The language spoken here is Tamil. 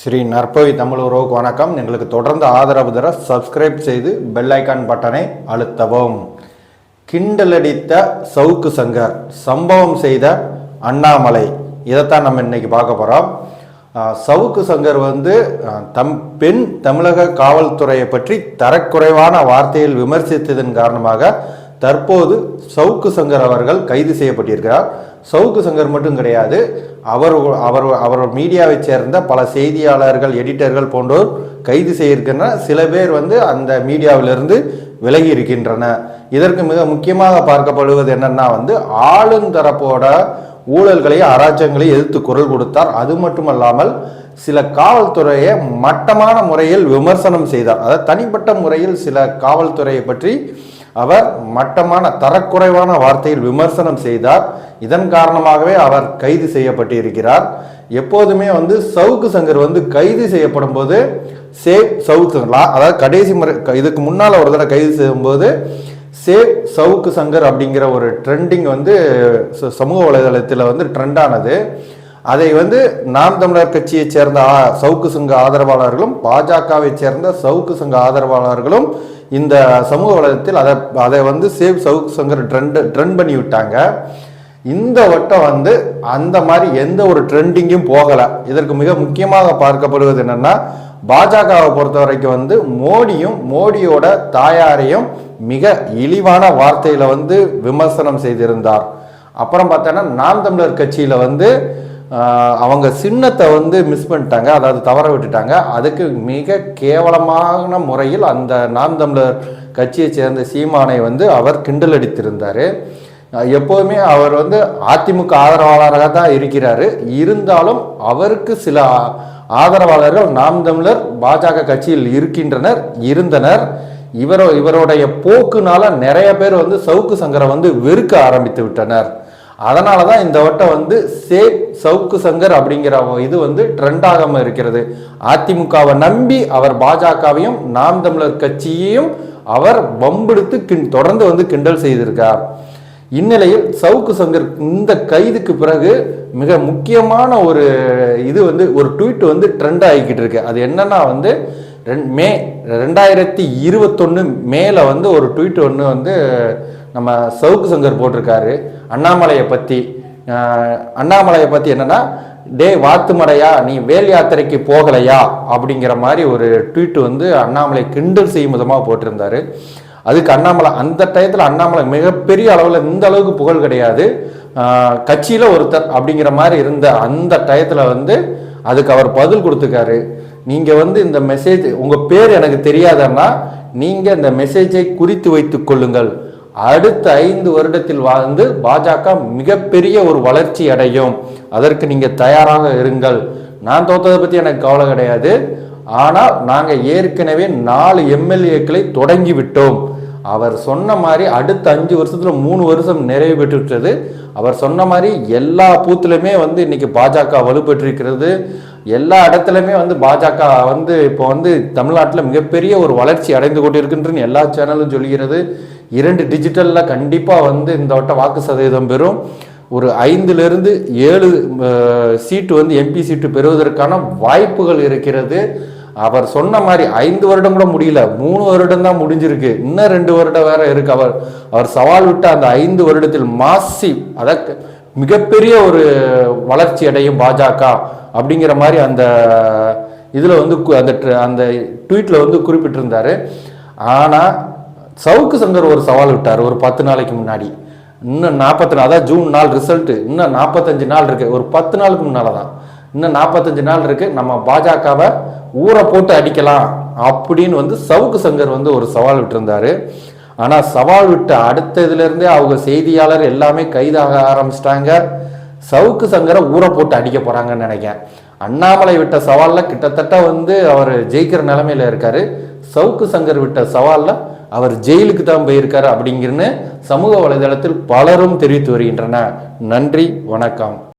ஸ்ரீ நற்பவி தமிழ் உறவுக்கு வணக்கம். எங்களுக்கு தொடர்ந்து ஆதரவு தர சப்ஸ்கிரைப் செய்து பெல் ஐக்கான் பட்டனை அழுத்தவும். கிண்டலடித்த சவுக்கு சங்கர் சம்பவம் செய்த அண்ணாமலை. இதைத்தான் நம்ம இன்னைக்கு பார்க்க போகிறோம் சவுக்கு சங்கர் வந்து தம் பெண் தமிழக காவல்துறையை பற்றி தரக்குறைவான வார்த்தையில் விமர்சித்ததன் காரணமாக தற்போது சவுக்கு சங்கர் அவர்கள் கைது செய்யப்பட்டிருக்கிறார். சவுக்கு சங்கர் மட்டும் கிடையாது. அவர் அவர் அவர் மீடியாவை சேர்ந்த பல செய்தியாளர்கள் எடிட்டர்கள் போன்றோர் கைது செய்திருக்கின்றன. சில பேர் வந்து அந்த மீடியாவிலிருந்து விலகி இருக்கின்றன இதற்கு மிக முக்கியமாக பார்க்கப்படுவது என்னன்னா வந்து ஆளுந்தரப்போட ஊழல்களையும் அராஜகங்களையும் எதிர்த்து குரல் கொடுத்தார். அது மட்டுமல்லாமல் சில காவல்துறையை மட்டமான முறையில் விமர்சனம் செய்தார். அதாவது தனிப்பட்ட முறையில் சில காவல்துறையை பற்றி அவர் மட்டமான தரக்குறைவான வார்த்தையில் விமர்சனம் செய்தார். இதன் காரணமாகவே அவர் கைது செய்யப்பட்டிருக்கிறார். எப்போதுமே வந்து சவுக்கு சங்கர் வந்து கைது செய்யப்படும் போது சேவ் சவுக்கு அதாவது கடைசி முறை இதுக்கு முன்னால் ஒரு தடவை கைது செய்யும்போது சேவ் சவுக்கு சங்கர் அப்படிங்கிற ஒரு ட்ரெண்டிங் வந்து ச- சமூக வலைதளத்தில் வந்து ட்ரெண்டானது அதை வந்து நாம் தமிழர் கட்சியைச் சேர்ந்த சவுக்கு சங்க ஆதரவாளர்களும் பாஜகவை சேர்ந்த சவுக்கு சங்க ஆதரவாளர்களும் இந்த சமூக வலைதளத்தில் அதை அதை வந்து save Savukku Shankar trend trend பண்ணி விட்டாங்க. இந்த வட்டம் வந்து அந்த மாதிரி எந்த ஒரு ட்ரெண்டிங்கும் போகலை. இதற்கு மிக முக்கியமாக பார்க்கப்படுவது என்னன்னா பாஜகவை பொறுத்த வரைக்கும் வந்து மோடியும் மோடியோட தாயாரையும் மிக இழிவான வார்த்தையில வந்து விமர்சனம் செய்திருந்தார். அப்புறம் பார்த்தோன்னா நாம் தமிழர் கட்சியில வந்து அவங்க சின்னத்தை வந்து மிஸ் பண்ணிட்டாங்க. அதாவது தவற விட்டுட்டாங்க. அதுக்கு மிக கேவலமான முறையில் அந்த நாம் தமிழர் கட்சியை சேர்ந்த சீமானை வந்து அவர் கிண்டல் அடித்திருந்தார். எப்போதுமே அவர் வந்து அதிமுக ஆதரவாளராக தான் இருக்கிறாரு. இருந்தாலும் அவருக்கு சில ஆதரவாளர்கள் நாம் தமிழர் பாஜக கட்சியில் இருக்கின்றனர் இருந்தனர். இவரோ இவருடைய போக்குனால நிறைய பேர் வந்து சவுக்கு சங்கரை வந்து வெறுக்க ஆரம்பித்து விட்டனர். அதனால தான் இந்த வட்டம் வந்து சேவ் சவுக்கு சங்கர் அப்படிங்கிற இது வந்து ட்ரெண்டாகாமல் இருக்கிறது. அதிமுகவை நம்பி அவர் பாஜகவையும் நாம் தமிழர் கட்சியையும் அவர் வம்பெடுத்து கிண் தொடர்ந்து வந்து கிண்டல் செய்திருக்கார். இந்நிலையில் சவுக்கு சங்கர் இந்த கைதுக்கு பிறகு மிக முக்கியமான ஒரு இது வந்து ஒரு ட்வீட் வந்து ட்ரெண்ட் ஆகிக்கிட்டு இருக்கு. அது என்னன்னா வந்து ரெண் மே ரெண்டாயிரத்தி இருபத்தொன்று மேல வந்து ஒரு ட்வீட் ஒன்று வந்து நம்ம சவுக்கு சங்கர் போட்டிருக்காரு. அண்ணாமலையை பற்றி அண்ணாமலையை பற்றி என்னென்னா டே வாத்துமடையா நீ வேல் யாத்திரைக்கு போகலையா? அப்படிங்கிற மாதிரி ஒரு ட்வீட் வந்து அண்ணாமலை கிண்டல் செய்யும் விதமாக போட்டிருந்தாரு. அதுக்கு அண்ணாமலை அந்த டயத்தில் அண்ணாமலை மிகப்பெரிய அளவில் இந்த அளவுக்கு புகழ் கிடையாது. கட்சியில் ஒருத்தர் அப்படிங்கிற மாதிரி இருந்த அந்த டயத்தில் வந்து அதுக்கு அவர் பதில் கொடுத்துருக்காரு. நீங்கள் வந்து இந்த மெசேஜ் உங்கள் பேர் எனக்கு தெரியாதன்னா நீங்கள் இந்த மெசேஜை குறித்து வைத்துக் கொள்ளுங்கள். அடுத்த ஐந்து வருடத்தில் வாழ்ந்து பாஜக மிகப்பெரிய ஒரு வளர்ச்சி அடையும். அதற்கு நீங்கள் தயாராக இருங்கள். நான் தோத்ததை பற்றி எனக்கு கவலை கிடையாது. ஆனால் நாங்கள் ஏற்கனவே நாலு எம்எல்ஏக்களை தொடங்கி விட்டோம். அவர் சொன்ன மாதிரி அடுத்த அஞ்சு வருஷத்தில் மூணு வருஷம் நிறைவு பெற்றுவிட்டது. அவர் சொன்ன மாதிரி எல்லா பூத்துலையுமே வந்து இன்னைக்கு பாஜக வலுப்பெற்றிருக்கிறது. எல்லா இடத்துலையுமே வந்து பாஜக வந்து இப்போ வந்து தமிழ்நாட்டில் மிகப்பெரிய ஒரு வளர்ச்சி அடைந்து கொண்டிருக்கின்றன்னு எல்லா சேனலும் சொல்கிறது இரண்டு டிஜிட்டலில் கண்டிப்பாக வந்து இந்த வட்டம் வாக்கு சதவீதம் பெறும். ஒரு ஐந்துலேருந்து ஏழு சீட்டு வந்து எம்பி சீட்டு பெறுவதற்கான வாய்ப்புகள் இருக்கிறது. அவர் சொன்ன மாதிரி ஐந்து வருடம் கூட முடியல. மூணு வருடம் தான் முடிஞ்சிருக்கு. இன்னும் ரெண்டு வருடம் வேற இருக்கு. அவர் அவர் சவால் விட்ட அந்த ஐந்து வருடத்தில் மாசி அதற்கு மிகப்பெரிய ஒரு வளர்ச்சி அடையும் பாஜக அப்படிங்கிற மாதிரி அந்த இதில் வந்து கு- அந்த ட்ர- அந்த ட்வீட்டில் வந்து குறிப்பிட்டிருந்தாரு. ஆனால் சவுக்கு சங்கர் ஒரு சவால் விட்டார் ஒரு பத்து நாளைக்கு முன்னாடி. இன்னும் நாற்பத்தி நாள் அதான் ஜூன் நாள் ரிசல்ட்டு இன்னும் நாற்பத்தஞ்சு நாள் இருக்குது ஒரு பத்து நாளுக்கு முன்னால் தான் இன்னும் நாற்பத்தஞ்சு நாள் இருக்குது நம்ம பாஜகவை ஊரை போட்டு அடிக்கலாம் அப்படின்னு வந்து சவுக்கு சங்கர் வந்து ஒரு சவால் விட்டுருந்தாரு. ஆனால் சவால் விட்ட அடுத்த அவங்க செய்தியாளர் எல்லாமே கைதாக ஆரம்பிச்சிட்டாங்க. சவுக்கு சங்கரை ஊரை போட்டு அடிக்க போகிறாங்கன்னு நினைக்கிறேன். அண்ணாமலை விட்ட சவாலில் கிட்டத்தட்ட வந்து அவர் ஜெயிக்கிற நிலமையில இருக்காரு. சவுக்கு சங்கர் விட்ட சவாலில் அவர் ஜெயிலுக்கு தான் போயிருக்காரு அப்படிங்கிறன்னு சமூக வலைதளத்தில் பலரும் தெரிவித்து வருகின்றனர். நன்றி வணக்கம்.